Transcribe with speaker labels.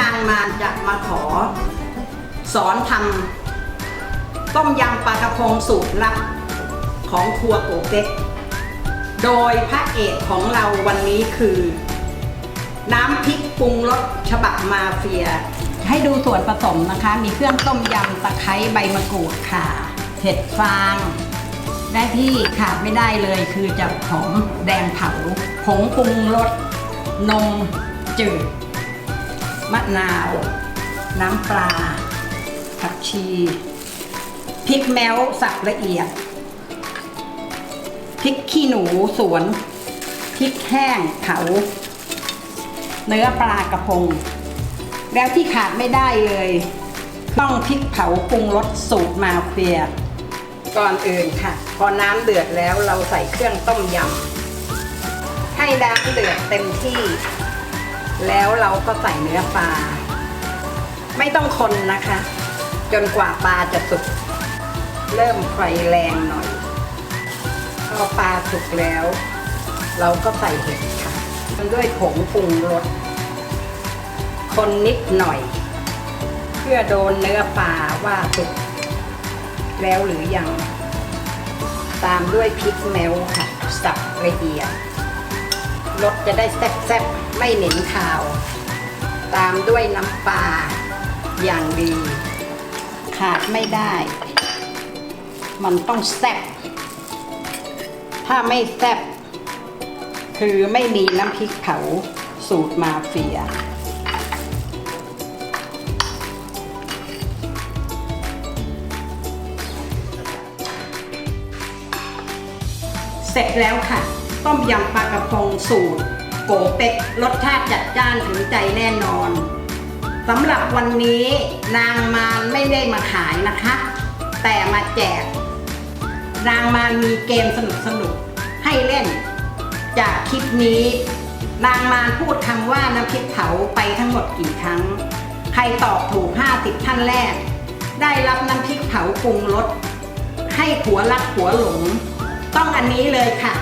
Speaker 1: นางมารจะมาขอ สอนทำต้มยำปลากระพงสูตรลับของครัวโกเต็กโดยพระเอกของเราวันนี้คือ น้ำพริกปรุงรสฉบับมาเฟีย ให้ดูส่วนผสมนะคะ มีเครื่องต้มยำตะไคร้ใบมะกรูดค่ะเห็ดฟางและที่ขาดไม่ได้เลยคือจะหอมแดงเผาผงปรุงรสนมจืด มะนาว น้ำปลา ผักชีพริกแมวสับละเอียดพริกขี้หนูสวนพริกแห้งเผาเนื้อปลากระพง แล้วที่ขาดไม่ได้เลย ต้องพริกเผาปรุงรสสูตรมาเฟียก่อนอื่นค่ะ พอน้ำเดือดแล้วเราใส่เครื่องต้มยำให้น้ำเดือดเต็มที่ แล้วเราก็ใส่เนื้อปลา ไม่ต้องคนนะคะ จนกว่าปลาจะสุก เริ่มไฟแรงหน่อย พอปลาสุกแล้ว เราก็ใส่เห็ดค่ะด้วยผงปรุงรส คนนิดหน่อย เพื่อโดนเนื้อปลาว่าสุก แล้วหรือยัง ตามด้วยพริกแมวค่ะ สับละเอียด รสจะได้แซ่บๆ ไม่เหม็นคาว ตามด้วยน้ำปลาอย่างดี ขาดไม่ได้ มันต้องแซ่บถ้าไม่แซ่บคือไม่มีน้ำพริกเผาสูตรมาเฟีย เสร็จแล้วค่ะ ต้มยำปลากระพงสูตร โกเป็กรสชาติจัดจ้านถึงใจแน่นอนสำหรับวันนี้นางมารไม่ได้มาขายนะคะ แต่มาแจก นางมารมีเกมสนุกๆให้เล่น จากคลิปนี้ นางมารพูดคำว่าน้ำพริกเผาไปทั้งหมดกี่ครั้ง ใครตอบถูก 50 ท่านแรก ได้รับน้ำพริกเผาปรุงรสให้ผัวรักผัวหลง ต้องอันนี้เลยค่ะ